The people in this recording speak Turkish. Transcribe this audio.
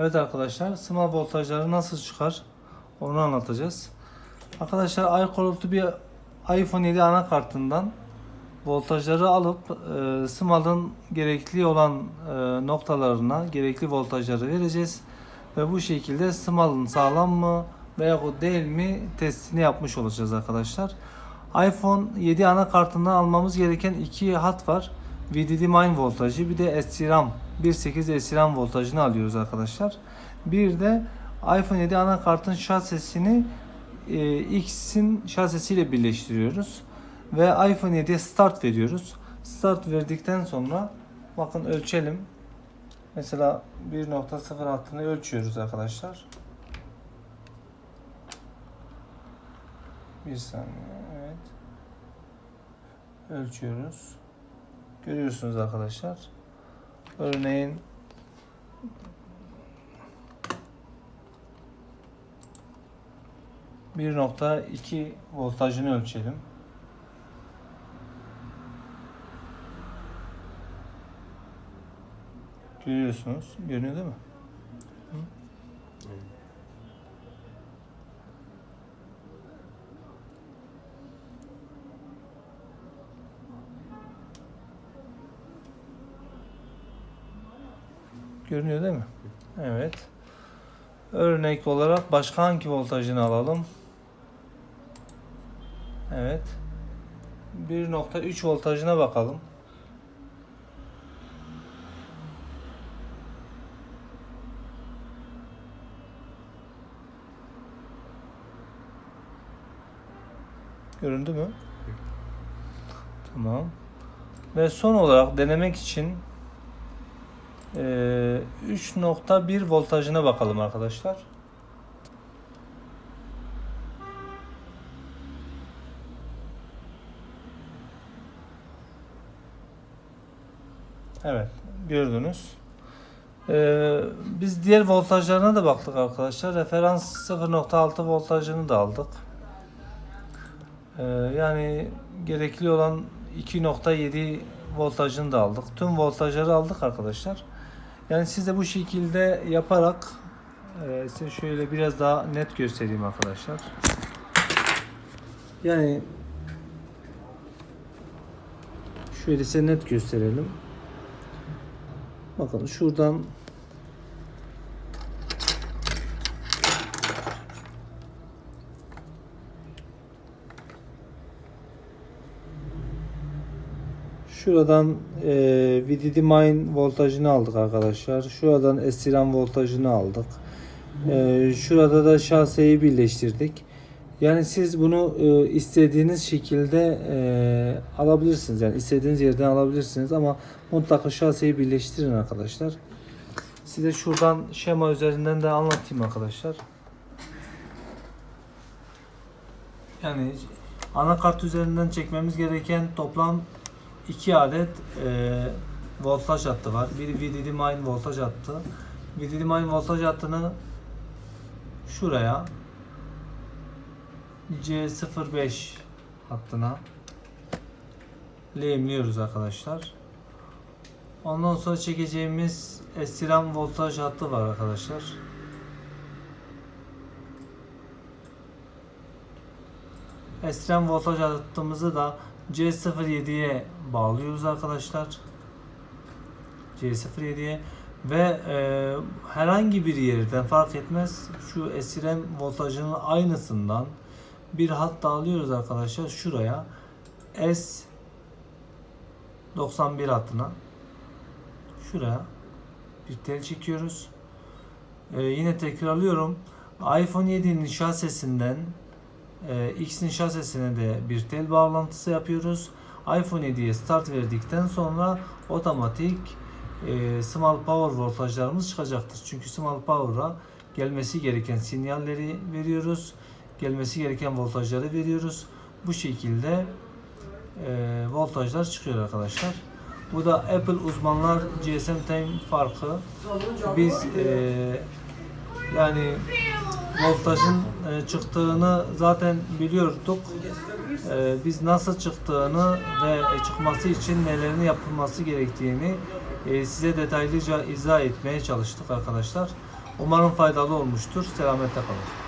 Evet arkadaşlar small voltajları nasıl çıkar onu anlatacağız. Arkadaşlar iColor'lu bir iPhone 7 anakartından voltajları alıp e, small'ın gerekli olan e, noktalarına gerekli voltajları vereceğiz. Ve bu şekilde small'ın sağlam mı veya değil mi testini yapmış olacağız arkadaşlar. iPhone 7 anakartından almamız gereken iki hat var. VDD Mine voltajı bir de SRAM 1.8 SRAM voltajını alıyoruz arkadaşlar. Bir de iPhone 7 anakartın şasisini e, X'in şasisiyle birleştiriyoruz. Ve iPhone 7'ye start veriyoruz. Start verdikten sonra bakın ölçelim. Mesela 1.0 hattını ölçüyoruz arkadaşlar. Bir saniye. Evet. Ölçüyoruz. Görüyorsunuz arkadaşlar. Örneğin bir nokta iki voltajını ölçelim. Görüyorsunuz. Görünüyor değil mi? Görünüyor değil mi? Evet. Örnek olarak başka hangi voltajını alalım? Evet. 1.3 voltajına bakalım. Göründü mü? Tamam. Ve son olarak denemek için 3.1 voltajına bakalım arkadaşlar. Evet, gördünüz. Ee, biz diğer voltajlarına da baktık arkadaşlar. Referans 0.6 voltajını da aldık. Ee, yani gerekli olan 2.7 voltajını da aldık. Tüm voltajları aldık arkadaşlar. Yani siz bu şekilde yaparak e, size şöyle biraz daha net göstereyim arkadaşlar. Yani şöyle size net gösterelim. Bakın şuradan Şuradan e, VDD Mine voltajını aldık arkadaşlar. Şuradan SRAM voltajını aldık. E, şurada da şaseyi birleştirdik. Yani siz bunu e, istediğiniz şekilde e, alabilirsiniz. Yani istediğiniz yerden alabilirsiniz ama mutlaka şaseyi birleştirin arkadaşlar. Size şuradan şema üzerinden de anlatayım arkadaşlar. Yani anakart üzerinden çekmemiz gereken toplam 2 adet e, voltaj hattı var. Bir VDD Mine voltaj hattı. VDD Mine voltaj hattını şuraya C05 hattına lehimliyoruz arkadaşlar. Ondan sonra çekeceğimiz SRAM voltaj hattı var arkadaşlar. SRAM voltaj hattımızı da C07'ye bağlıyoruz arkadaşlar. C07'ye ve e, herhangi bir yerden fark etmez şu SRAM voltajının aynısından bir hat da alıyoruz arkadaşlar şuraya S 91 hattına şuraya bir tel çekiyoruz. E, yine tekrarlıyorum. iPhone 7'nin şasisinden e, X'in şasisine de bir tel bağlantısı yapıyoruz. iPhone 7'ye start verdikten sonra otomatik e, small power voltajlarımız çıkacaktır. Çünkü small power'a gelmesi gereken sinyalleri veriyoruz. Gelmesi gereken voltajları veriyoruz. Bu şekilde e, voltajlar çıkıyor arkadaşlar. Bu da Apple uzmanlar GSM Time farkı. Biz e, yani voltajın çıktığını zaten biliyorduk. E, biz nasıl çıktığını ve e, çıkması için nelerin yapılması gerektiğini e, size detaylıca izah etmeye çalıştık arkadaşlar. Umarım faydalı olmuştur. Selametle kalın.